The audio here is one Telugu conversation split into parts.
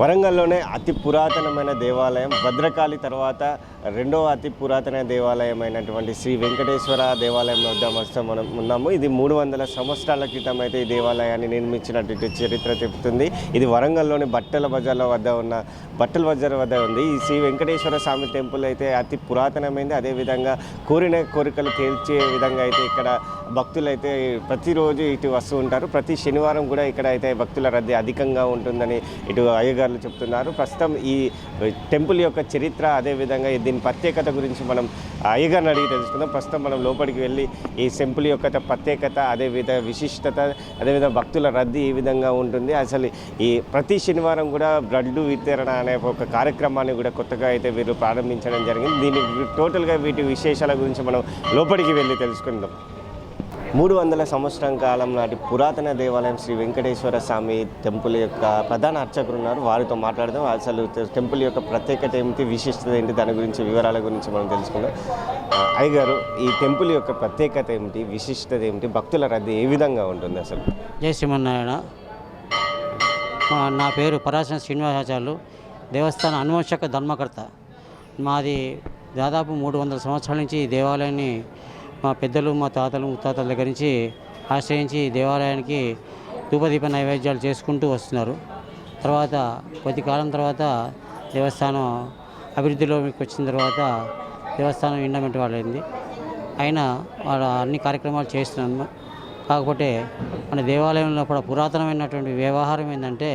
వరంగల్లోనే అతి పురాతనమైన దేవాలయం భద్రకాళి తర్వాత రెండవ అతి పురాతన దేవాలయం అయినటువంటి శ్రీ వెంకటేశ్వర దేవాలయం వద్ద మస్త మనం ఉన్నాము. ఇది మూడు వందల సంవత్సరాల క్రితం అయితే ఈ దేవాలయాన్ని నిర్మించినటువంటి చరిత్ర చెబుతుంది ఇది వరంగల్లోని బట్టల బజార్ల వద్ద ఉన్న బట్టల బజార్ వద్ద ఉంది. ఈ శ్రీ వెంకటేశ్వర స్వామి టెంపుల్ అయితే అతి పురాతనమైంది. అదేవిధంగా కోరిన కోరికలు తీర్చే విధంగా అయితే ఇక్కడ భక్తులు అయితే ప్రతిరోజు ఇటు వస్తూ ఉంటారు. ప్రతి శనివారం కూడా ఇక్కడ అయితే భక్తుల రద్దీ అధికంగా ఉంటుందని ఇటు అధికారులు చెప్తున్నారు. ప్రస్తుతం ఈ టెంపుల్ యొక్క చరిత్ర అదేవిధంగా దీని ప్రత్యేకత గురించి మనం అయ్యగారిని అడిగి తెలుసుకుందాం. ప్రస్తుతం మనం లోపలికి వెళ్ళి ఈ టెంపుల్ యొక్క ప్రత్యేకత అదేవిధ విశిష్టత అదేవిధంగా భక్తుల రద్దీ ఈ విధంగా ఉంటుంది. అసలు ఈ ప్రతి శనివారం కూడా బ్లడ్డు వితరణ అనే ఒక కార్యక్రమాన్ని కూడా కొత్తగా అయితే వీరు ప్రారంభించడం జరిగింది. దీని టోటల్గా వీటి విశేషాల గురించి మనం లోపలికి వెళ్ళి తెలుసుకుందాం. మూడు వందల సంవత్సరం కాలం నాటి పురాతన దేవాలయం శ్రీ వెంకటేశ్వర స్వామి టెంపుల్ యొక్క ప్రధాన అర్చకులు ఉన్నారు. వారితో మాట్లాడదాం. అసలు టెంపుల్ యొక్క ప్రత్యేకత ఏమిటి? విశిష్టత ఏంటి? దాని గురించి వివరాల గురించి మనం తెలుసుకుందాం. ఆ, అయ్యగారు ఈ టెంపుల్ యొక్క ప్రత్యేకత ఏమిటి? విశిష్టత ఏమిటి? భక్తుల రద్దీ ఏ విధంగా ఉంటుంది అసలు? జయ శ్రీమన్నారాయణ. మా నా పేరు పరాశర శ్రీనివాసాచార్యులు. దేవస్థాన అనువంశక ధర్మకర్త. మాది దాదాపు మూడు వందల సంవత్సరాల నుంచి ఈ దేవాలయాన్ని మా పెద్దలు మా తాతలు ముత్తాతల దగ్గర నుంచి ఆశ్రయించి దేవాలయానికి ధూపదీప నైవేద్యాలు చేసుకుంటూ వస్తున్నారు. తర్వాత కొద్ది కాలం తర్వాత దేవస్థానం అభివృద్ధిలోకి వచ్చిన తర్వాత దేవస్థానం ఇండమెంట్ వాళ్ళైంది. అయినా వాళ్ళ అన్ని కార్యక్రమాలు చేస్తున్నాము కాకపోతే మన దేవాలయంలో కూడా పురాతనమైనటువంటి వ్యవహారం ఏంటంటే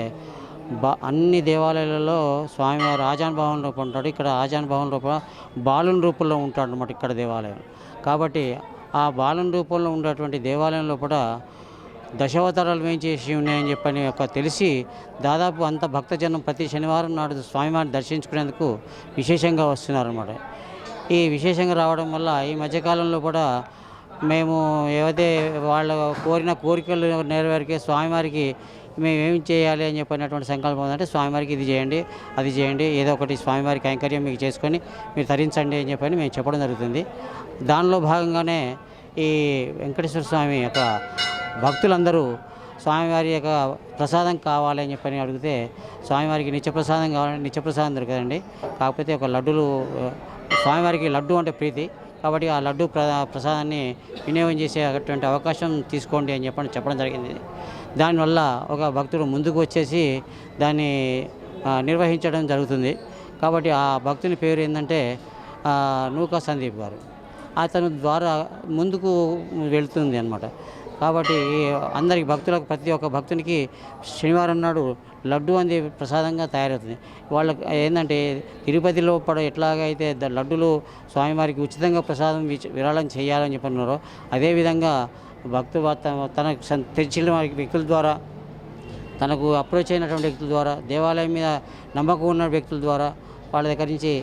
బా అన్ని దేవాలయాలలో స్వామివారు ఆజాన్ భవన్లో ఉంటాడు. ఇక్కడ ఆజాన్ భవన్ రూపంలో బాలుని రూపంలో ఉంటాడు అనమాట ఇక్కడ దేవాలయం. కాబట్టి ఆ బాలన రూపంలో ఉన్నటువంటి దేవాలయంలో కూడా దశావతారాలు ఏం చేసి ఉన్నాయని చెప్పని ఒక తెలిసి దాదాపు అంత భక్తజనం ప్రతి శనివారం నాడు స్వామివారిని దర్శించుకునేందుకు విశేషంగా వస్తున్నారన్నమాట. ఈ విశేషంగా రావడం వల్ల ఈ మధ్యకాలంలో కూడా మేము ఏవైతే వాళ్ళ కోరిన కోరికలు నెరవేరికే స్వామివారికి మేము ఏం చేయాలి అని చెప్పినటువంటి సంకల్పం ఉందంటే స్వామివారికి ఇది చేయండి అది చేయండి ఏదో ఒకటి స్వామివారి కైంకర్యం మీకు చేసుకొని మీరు తరించండి అని చెప్పని మేము చెప్పడం జరుగుతుంది. దానిలో భాగంగానే ఈ వెంకటేశ్వర స్వామి యొక్క భక్తులందరూ స్వామివారి యొక్క ప్రసాదం కావాలి అని చెప్పని అడిగితే స్వామివారికి నిత్య ప్రసాదం కావాలంటే నిత్య ప్రసాదం దొరకదండి. కాకపోతే ఒక లడ్డులు స్వామివారికి లడ్డు అంటే ప్రీతి. కాబట్టి ఆ లడ్డు ప్ర ప్రసాదాన్ని వినియోగం చేసేటువంటి అవకాశం తీసుకోండి అని చెప్పని చెప్పడం జరిగింది. దానివల్ల ఒక భక్తుడు ముందుకు వచ్చేసి దాన్ని నిర్వహించడం జరుగుతుంది. కాబట్టి ఆ భక్తుని పేరు ఏంటంటే నూకా సందీప్ గారు. అతను ద్వారా ముందుకు వెళ్తుంది అనమాట కాబట్టి అందరికి భక్తులకు ప్రతి ఒక్క భక్తునికి శనివారం నాడు లడ్డు అనేది ప్రసాదంగా తయారవుతుంది. వాళ్ళకి ఏంటంటే తిరుపతిలో పడ ఎట్లాగైతే లడ్డులు స్వామివారికి ఉచితంగా ప్రసాదం విరాళం చేయాలని చెప్పన్నారు అదేవిధంగా భక్తు తనకు తెచ్చిన వారికి వ్యక్తుల ద్వారా తనకు అప్రోచ్ అయినటువంటి వ్యక్తుల ద్వారా దేవాలయం మీద నమ్మకం ఉన్న వ్యక్తుల ద్వారా వాళ్ళ దగ్గర నుంచి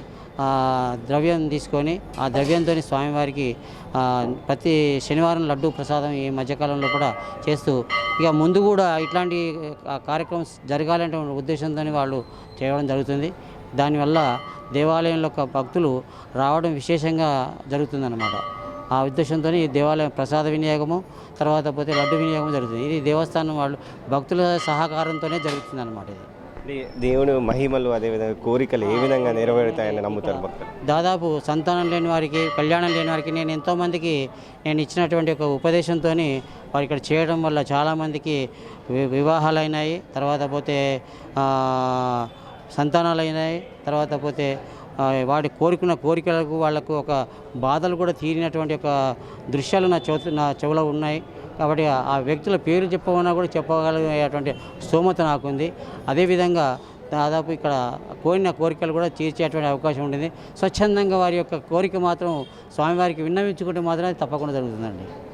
ద్రవ్యం తీసుకొని ఆ ద్రవ్యంతో స్వామివారికి ప్రతి శనివారం లడ్డు ప్రసాదం ఈ మధ్యకాలంలో కూడా చేస్తూ ఇక ముందు కూడా ఇట్లాంటి కార్యక్రమం జరగాలంటే ఉద్దేశంతో వాళ్ళు చేయడం జరుగుతుంది. దానివల్ల దేవాలయంలో భక్తులు రావడం విశేషంగా జరుగుతుందన్నమాట. ఆ ఉద్దేశంతో ఈ దేవాలయం ప్రసాద వినియోగము తర్వాత పోతే లడ్డు వినియోగం జరుగుతుంది. ఇది దేవస్థానం వాళ్ళు భక్తుల సహకారంతోనే జరుగుతుంది అనమాట ఇది దేవుని మహిమలు అదేవిధంగా కోరికలు ఏ విధంగా నెరవేరుతాయని నమ్ముతారు భక్తులు? దాదాపు సంతానం లేని వారికి కళ్యాణం లేని వారికి నేను ఎంతోమందికి నేను ఇచ్చినటువంటి ఒక ఉపదేశంతో వారు ఇక్కడ చేయడం వల్ల చాలామందికి వి- వివాహాలు అయినాయి తర్వాత పోతే సంతానాలు అయినాయి తర్వాత పోతే వాడి కోరుకున్న కోరికలకు వాళ్ళకు ఒక బాధలు కూడా తీరినటువంటి ఒక దృశ్యాలు నా చెవు నా చెవులో ఉన్నాయి. కాబట్టి ఆ- ఆ వ్యక్తుల పేరు చెప్పమన్నా కూడా చెప్పగలిగేటువంటి స్తోమత నాకుంది. అదేవిధంగా దాదాపు ఇక్కడ కోరిన కోరికలు కూడా తీర్చేటువంటి అవకాశం ఉంటుంది. స్వచ్ఛందంగా వారి యొక్క కోరిక మాత్రం స్వామివారికి విన్నవించుకుంటే మాత్రం అది తప్పకుండా జరుగుతుందండి.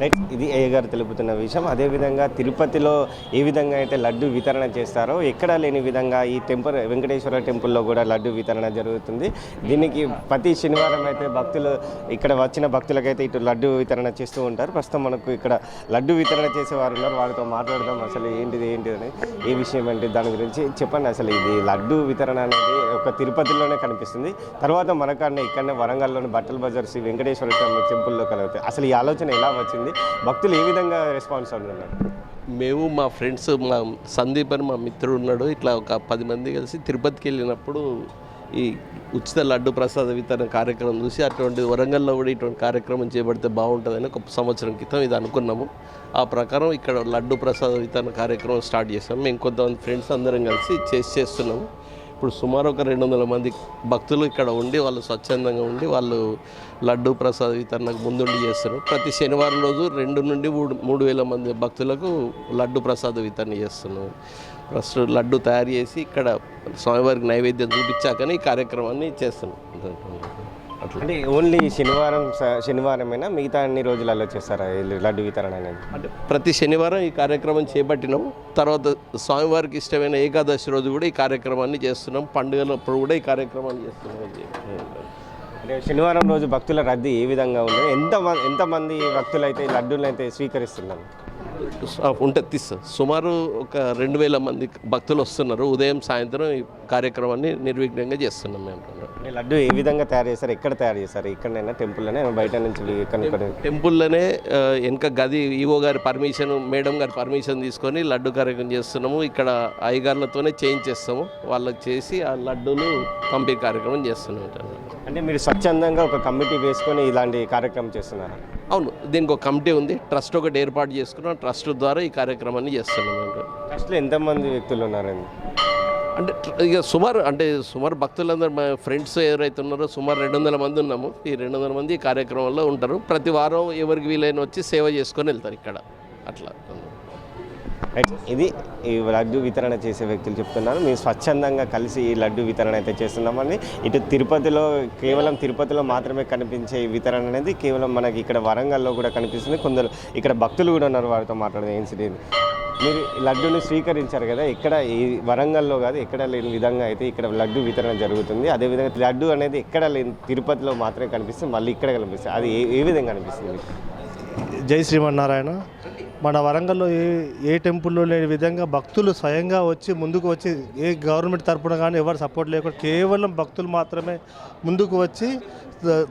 రైట్ ఇది అయ్య గారు తెలుపుతున్న విషయం. అదేవిధంగా తిరుపతిలో ఏ విధంగా అయితే లడ్డు వితరణ చేస్తారో ఎక్కడా లేని విధంగా ఈ టెంపుల్ వెంకటేశ్వర టెంపుల్లో కూడా లడ్డు వితరణ జరుగుతుంది. దీనికి ప్రతి శనివారం అయితే భక్తులు ఇక్కడ వచ్చిన భక్తులకైతే ఇటు లడ్డు వితరణ చేస్తూ ఉంటారు. ప్రస్తుతం మనకు ఇక్కడ లడ్డు వితరణ చేసే వారు ఉన్నారు. వారితో మాట్లాడదాం అసలు ఏంటిది ఏంటిది అని. ఏ విషయం ఏంటి దాని గురించి చెప్పండి. అసలు ఇది లడ్డు వితరణ అనేది ఒక తిరుపతిలోనే కనిపిస్తుంది. తర్వాత మనకన్నా ఇక్కడనే వరంగల్లోని బట్టల బజార్ శ్రీ వెంకటేశ్వర టెంపుల్లో కలుగుతాయి అసలు ఈ ఆలోచన ఎలా వచ్చింది? భక్తులు ఏ విధంగా రెస్పాన్స్ అవుతున్నారు మేము మా ఫ్రెండ్స్ మా సందీప్ అని మా మిత్రుడు ఉన్నాడు. ఇట్లా ఒక పది మంది కలిసి తిరుపతికి వెళ్ళినప్పుడు ఈ ఉచిత లడ్డు ప్రసాద వితరణ కార్యక్రమం చూసి అటువంటి వరంగల్లో కూడా ఇటువంటి కార్యక్రమం చేపడితే బాగుంటుందని ఒక సంవత్సరం క్రితం ఇది అనుకున్నాము. ఆ ప్రకారం ఇక్కడ లడ్డు ప్రసాద వితరణ కార్యక్రమం స్టార్ట్ చేసాము మేము కొంతమంది ఫ్రెండ్స్ అందరం కలిసి చేసి చేస్తున్నాము. ఇప్పుడు సుమారు ఒక రెండు వందల మంది భక్తులు ఇక్కడ ఉండి వాళ్ళు స్వచ్ఛందంగా ఉండి వాళ్ళు లడ్డు ప్రసాద వితరణకు ముందుండి చేస్తారు. ప్రతి శనివారం రోజు రెండు నుండి మూడు మూడు వేల మంది భక్తులకు లడ్డు ప్రసాద వితరణ చేస్తున్నాం ఫస్ట్ లడ్డు తయారు చేసి ఇక్కడ స్వామివారికి నైవేద్యం చూపించాకనే ఈ కార్యక్రమాన్ని చేస్తున్నాం అట్లా. అంటే ఓన్లీ శనివారం శనివారమేనా? మిగతా అన్ని రోజులలో చేస్తారా లడ్డు వితరణ అనేది? అంటే ప్రతి శనివారం ఈ కార్యక్రమం చేపట్టినాం. తర్వాత స్వామివారికి ఇష్టమైన ఏకాదశి రోజు కూడా ఈ కార్యక్రమాన్ని చేస్తున్నాం. పండుగలప్పుడు కూడా ఈ కార్యక్రమాన్ని చేస్తున్నాం. అంటే శనివారం రోజు భక్తుల రద్దీ ఏ విధంగా ఉంది? ఎంత ఎంతమంది భక్తులు అయితే ఈ లడ్డూలను అయితే స్వీకరిస్తున్నారు? ఉంటే తీస్తా సుమారు ఒక రెండు వేల మంది భక్తులు వస్తున్నారు. ఉదయం సాయంత్రం ఈ కార్యక్రమాన్ని నిర్విఘ్నంగా చేస్తున్నాం మేము. లడ్డు ఏ విధంగా తయారు చేస్తారు ఎక్కడ తయారు చేస్తారు ఇక్కడనైనా టెంపుల్లోనే బయట నుంచి టెంపుల్లోనే వెనక గది ఈవో గారి పర్మిషన్ మేడం గారి పర్మిషన్ తీసుకొని లడ్డు కార్యక్రమం చేస్తున్నాము. ఇక్కడ అయ్యగారులతోనే చేయించేస్తాము. వాళ్ళకి చేసి ఆ లడ్డూలు పంపే కార్యక్రమం చేస్తున్నాం. అంటే మీరు స్వచ్ఛందంగా ఒక కమిటీ వేసుకొని ఇలాంటి కార్యక్రమం చేస్తున్నారా? అవును దీనికి ఒక కమిటీ ఉంది. ట్రస్ట్ ఒకటి ఏర్పాటు చేసుకున్నాం. ట్రస్ట్ ద్వారా ఈ కార్యక్రమాన్ని చేస్తున్నాం మేము ఫస్ట్లో ఎంతమంది వ్యక్తులు ఉన్నారండి? అంటే ఇక సుమారు అంటే సుమారు భక్తులందరూ మా ఫ్రెండ్స్ ఎవరైతే ఉన్నారో సుమారు రెండు వందల మంది ఉన్నాము. ఈ రెండు వందల మంది ఈ కార్యక్రమంలో ఉంటారు. ప్రతి వారం ఎవరికి వీలైన వచ్చి సేవ చేసుకొని వెళ్తారు ఇక్కడ. అట్లా. ఇది ఈ లడ్డు వితరణ చేసే వ్యక్తులు చెప్తున్నారు. మేము స్వచ్ఛందంగా కలిసి ఈ లడ్డు వితరణ అయితే చేస్తున్నామని ఇటు తిరుపతిలో కేవలం తిరుపతిలో మాత్రమే కనిపించే ఈ వితరణ అనేది కేవలం మనకి ఇక్కడ వరంగల్లో కూడా కనిపిస్తుంది. కొందరు ఇక్కడ భక్తులు కూడా ఉన్నారు వారితో మాట్లాడే ఇన్సిడెంట్ మీరు లడ్డును స్వీకరించారు కదా ఇక్కడ ఈ వరంగల్లో కాదు ఎక్కడ లేని విధంగా అయితే ఇక్కడ లడ్డు వితరణ జరుగుతుంది. అదేవిధంగా లడ్డు అనేది ఎక్కడ లేని తిరుపతిలో మాత్రమే కనిపిస్తుంది మళ్ళీ ఇక్కడ కనిపిస్తుంది. అది ఏ ఏ విధంగా కనిపిస్తుంది? జై శ్రీమన్నారాయణ. మన వరంగల్లో ఏ ఏ టెంపుల్లో లేని విధంగా భక్తులు స్వయంగా వచ్చి ముందుకు వచ్చి ఏ గవర్నమెంట్ తరపున కానీ ఎవరు సపోర్ట్ లేకుండా కేవలం భక్తులు మాత్రమే ముందుకు వచ్చి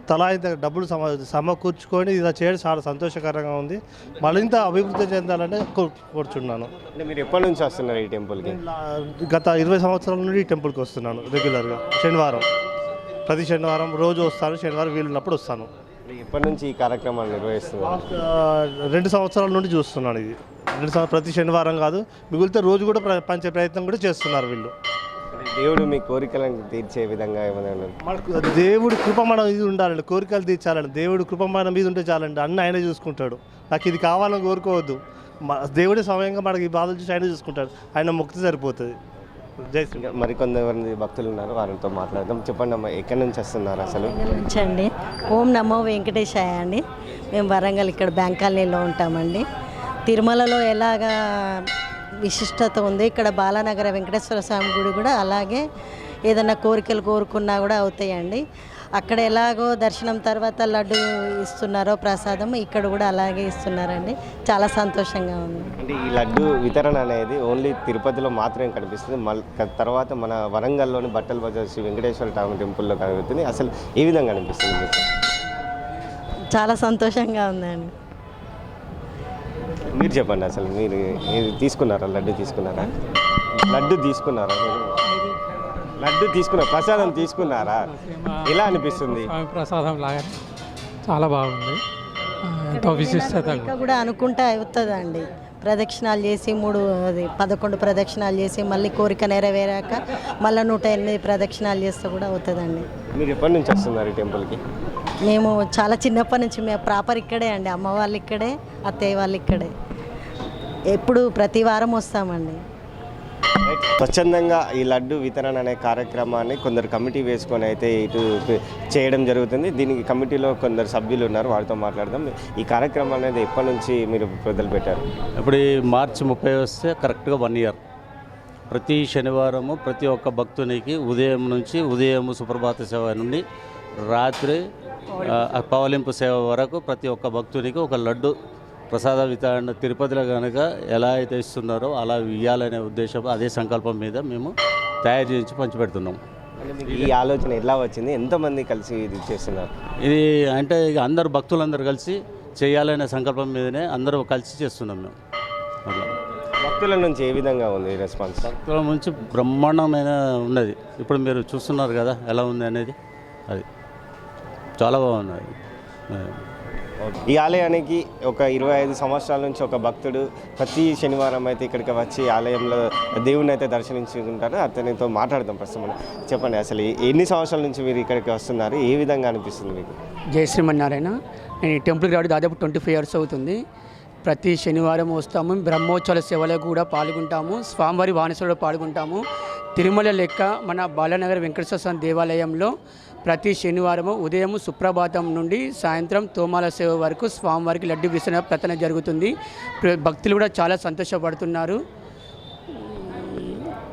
తలా ఇంత డబ్బులు సమ సమకూర్చుకొని ఇలా చేయడం చాలా సంతోషకరంగా ఉంది. మరింత అభివృద్ధి చెందాలని కోరుచున్నాను. అంటే మీరు ఎప్పటి నుంచి వస్తున్నారు ఈ టెంపుల్కి? గత ఇరవై సంవత్సరాల నుండి ఈ టెంపుల్కి వస్తున్నాను రెగ్యులర్గా. శనివారం. ప్రతి శనివారం రోజు వస్తాను శనివారం వీలున్నప్పుడు వస్తాను. ఎప్పటి నుంచి ఈ కార్యక్రమాలు నిర్వహిస్తున్నారు. రెండు సంవత్సరాల నుండి చూస్తున్నాను ఇది. రెండు ప్రతి శనివారం కాదు మిగిలితే రోజు కూడా పంచే ప్రయత్నం కూడా చేస్తున్నారు వీళ్ళు. దేవుడు మీ కోరికలను తీర్చే విధంగా ఏమైనా? మనకు దేవుడి కృప మన ఇది ఉండాలండి కోరికలు తీర్చాలండి. దేవుడి కృప మన మీద ఉంటే చాలండి అన్నీ ఆయనే చూసుకుంటాడు. నాకు ఇది కావాలని కోరుకోవద్దు. దేవుడి సమయంగా మనకి ఈ బాధలు చూసి ఆయన చూసుకుంటాడు. ఆయన ముక్తి సరిపోతుంది. జై శ్రీ ఇంకా మరికొంతమంది భక్తులు ఉన్నారు వారితో మాట్లాడదాం. చెప్పండి అమ్మా ఎక్కడి నుంచి వస్తున్నారు అసలు? నుంచి అండి? ఓం నమో వెంకటేశాయ అండి. మేము వరంగల్ ఇక్కడ బ్యాంక్ కాలనీలో ఉంటామండి. తిరుమలలో ఎలాగా విశిష్టత ఉంది? ఇక్కడ బాలానగర వెంకటేశ్వర స్వామి గుడి కూడా అలాగే ఏదైనా కోరికలు కోరుకున్నా కూడా అవుతాయండి. అక్కడ ఎలాగో దర్శనం తర్వాత లడ్డు ఇస్తున్నారో ప్రసాదం ఇక్కడ కూడా అలాగే ఇస్తున్నారండి. చాలా సంతోషంగా ఉంది. అంటే ఈ లడ్డు వితరణ అనేది ఓన్లీ తిరుపతిలో మాత్రమే కనిపిస్తుంది. మళ్ళీ తర్వాత మన వరంగల్లోని బట్టల బజార్ శ్రీ వెంకటేశ్వర స్వామి టెంపుల్లో కనిపిస్తుంది. అసలు ఏ విధంగా కనిపిస్తుంది మీకు? చాలా సంతోషంగా ఉందండి. మీరు చెప్పండి అసలు మీరు తీసుకున్నారా? లడ్డు తీసుకున్నారా? లడ్డు తీసుకున్నారా మీరు? లడ్డు తీసుకున్నారు ప్రసాదం తీసుకున్నారా? ఎలా అనిపిస్తుంది? స్వామి ప్రసాదం లాగా చాలా బాగుంది. ఎంతో విశిష్టత ఇంకా కూడా. అనుకుంటే అవుతుందండి. ప్రదక్షిణాలు చేసి మూడు అది పదకొండు ప్రదక్షిణాలు చేసి మళ్ళీ కోరిక నెరవేరాక మళ్ళీ నూట ఎనిమిది ప్రదక్షిణాలు చేస్తే కూడా అవుతుందండి. మీరు ఎప్పటి నుంచి వస్తున్నారు ఈ టెంపుల్కి మేము చాలా చిన్నప్పటి నుంచి మేము ప్రాపర్ ఇక్కడే అండి. అమ్మ వాళ్ళు ఇక్కడే అత్తయ్య వాళ్ళు ఇక్కడే. ఎప్పుడు ప్రతి వారం వస్తామండి. స్వచ్ఛందంగా ఈ లడ్డు వితరణ అనే కార్యక్రమాన్ని కొందరు కమిటీ వేసుకొని అయితే ఇటు చేయడం జరుగుతుంది. దీనికి కమిటీలో కొందరు సభ్యులు ఉన్నారు. వారితో మాట్లాడదాం. ఈ కార్యక్రమం అనేది ఎప్పటి నుంచి మీరు మొదలు పెట్టారు ఇప్పుడు ఈ మార్చి ముప్పై వస్తే కరెక్ట్గా వన్ ఇయర్. ప్రతి శనివారము ప్రతి ఒక్క భక్తునికి ఉదయం నుంచి ఉదయం సుప్రభాత సేవ నుండి రాత్రి పవలింపు సేవ వరకు ప్రతి ఒక్క భక్తునికి ఒక లడ్డు ప్రసాద వితరణ తిరుపతిలో కనుక ఎలా అయితే ఇస్తున్నారో అలా ఇవ్వాలనే ఉద్దేశం అదే సంకల్పం మీద మేము తయారు చేయించి పంచిపెడుతున్నాం. ఈ ఆలోచన ఎలా వచ్చింది? ఎంతమంది కలిసి ఇది చేస్తున్నారు? ఇది అంటే ఇక అందరు భక్తులందరూ కలిసి చేయాలనే సంకల్పం మీదనే అందరూ కలిసి చేస్తున్నాం మేము. భక్తుల నుంచి ఏ విధంగా ఉంది రెస్పాన్స్? భక్తుల నుంచి బ్రహ్మాండమైన ఉన్నది. ఇప్పుడు మీరు చూస్తున్నారు కదా ఎలా ఉంది అనేది. అది చాలా బాగున్నది. ఈ ఆలయానికి ఒక ఇరవై ఐదు సంవత్సరాల నుంచి ఒక భక్తుడు ప్రతి శనివారం అయితే ఇక్కడికి వచ్చి ఆలయంలో దేవుని అయితే దర్శనించుకుంటారు అతనితో మాట్లాడదాం ప్రస్తుతం. చెప్పండి అసలు ఎన్ని సంవత్సరాల నుంచి మీరు ఇక్కడికి వస్తున్నారు? ఏ విధంగా అనిపిస్తుంది మీకు? జయ శ్రీమన్నారాయణ నేను ఈ టెంపుల్కి రావడం దాదాపు ట్వంటీ ఫైవ్ ఇయర్స్ అవుతుంది. ప్రతి శనివారం వస్తాము. బ్రహ్మోత్సవాల సేవలో కూడా పాల్గొంటాము. స్వామివారి వానసులో పాల్గొంటాము. తిరుమల లెక్క మన బాలనగర్ వెంకటేశ్వర స్వామి దేవాలయంలో ప్రతి శనివారము ఉదయం సుప్రభాతం నుండి సాయంత్రం తోమాల సేవ వరకు స్వామివారికి లడ్డు విసరణ ప్రతన జరుగుతుంది. భక్తులు కూడా చాలా సంతోషపడుతున్నారు.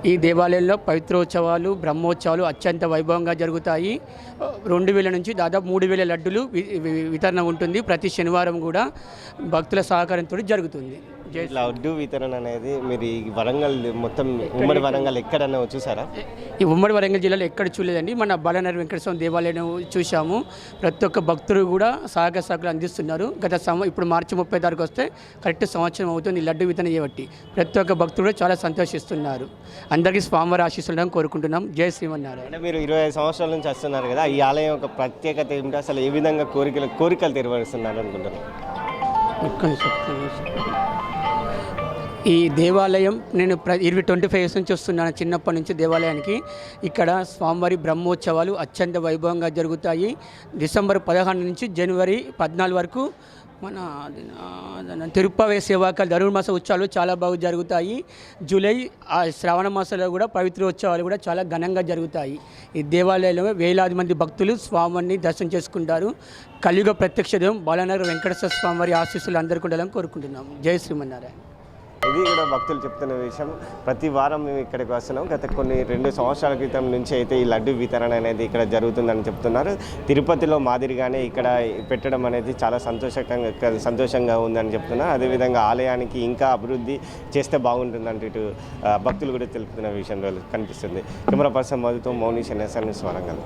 ఈ దేవాలయంలో పవిత్రోత్సవాలు బ్రహ్మోత్సవాలు అత్యంత వైభవంగా జరుగుతాయి. రెండు వేల నుంచి దాదాపు మూడు వేల లడ్డులు వి- వితరణ ఉంటుంది. ప్రతి శనివారం కూడా భక్తుల సహకారంతో జరుగుతుంది. ఇట్లా లడ్డు వితరణ అనేది మీరు ఈ వరంగల్ మొత్తం ఉమ్మడి వరంగల్ ఎక్కడన్నా చూసారా? ఈ ఉమ్మడి వరంగల్ జిల్లాలో ఎక్కడ చూడలేదండి. మన బాలనగర్ వెంకటేశ్వర దేవాలయం చూశాము. ప్రతి ఒక్క భక్తులు కూడా సహకార సహకారాలు అందిస్తున్నారు. గత సంవ ఇప్పుడు మార్చి ముప్పై తారీఖు వస్తే కరెక్ట్ సంవత్సరం అవుతుంది ఈ లడ్డు వితరణ చేయబట్టి. ప్రతి ఒక్క భక్తులు కూడా చాలా సంతోషిస్తున్నారు. అందరికీ స్వామివారి ఆశీస్సులను కోరుకుంటున్నాం. జై శ్రీమన్నారాయణ. అంటే మీరు ఇరవై ఐదు సంవత్సరాల నుంచి వస్తున్నారు కదా ఈ ఆలయం యొక్క ప్రత్యేకత ఏమిటి? అసలు ఏ విధంగా కోరికలు కోరికలు తీర్వస్తున్నారు నిమిషం, ఒక్క నిమిషం. ఈ దేవాలయం నేను ప్ర ఇరవై ట్వంటీ ఫైవ్ ఇయర్స్ నుంచి వస్తున్నాను చిన్నప్పటి నుంచి దేవాలయానికి. ఇక్కడ స్వామివారి బ్రహ్మోత్సవాలు అత్యంత వైభవంగా జరుగుతాయి. డిసెంబర్ పదహారు నుంచి జనవరి పద్నాలుగు వరకు మన తిరుప్పవే నా- తిరుపతి ధనుర్మాస ఉత్సవాలు చాలా బాగా జరుగుతాయి. జూలై ఆ శ్రావణ మాసంలో కూడా పవిత్ర ఉత్సవాలు కూడా చాలా ఘనంగా జరుగుతాయి. ఈ దేవాలయంలో వేలాది మంది భక్తులు స్వామిని దర్శనం చేసుకుంటారు. కలియుగ ప్రత్యక్ష దేవం బాలనగర్ వెంకటేశ్వర స్వామివారి ఆశీస్సులు అందరికీ ఉండాలని కోరుకుంటున్నాము. జై శ్రీమన్నారాయణ. ఇది కూడా భక్తులు చెప్తున్న విషయం. ప్రతి వారం మేము ఇక్కడికి వస్తున్నాం. గత కొన్ని రెండు సంవత్సరాల క్రితం నుంచి అయితే ఈ లడ్డు వితరణ అనేది ఇక్కడ జరుగుతుందని చెప్తున్నారు. తిరుపతిలో మాదిరిగానే ఇక్కడ పెట్టడం అనేది చాలా సంతోషకంగా సంతోషంగా ఉందని చెప్తున్నారు. అదేవిధంగా ఆలయానికి ఇంకా అభివృద్ధి చేస్తే బాగుంటుందంటే ఇటు భక్తులు కూడా తెలుపుతున్న విషయంలో కనిపిస్తుంది. కెమెరా పర్సన్ మధుతో మౌని ఎన్ఎస్ఎన్ వరంగల్.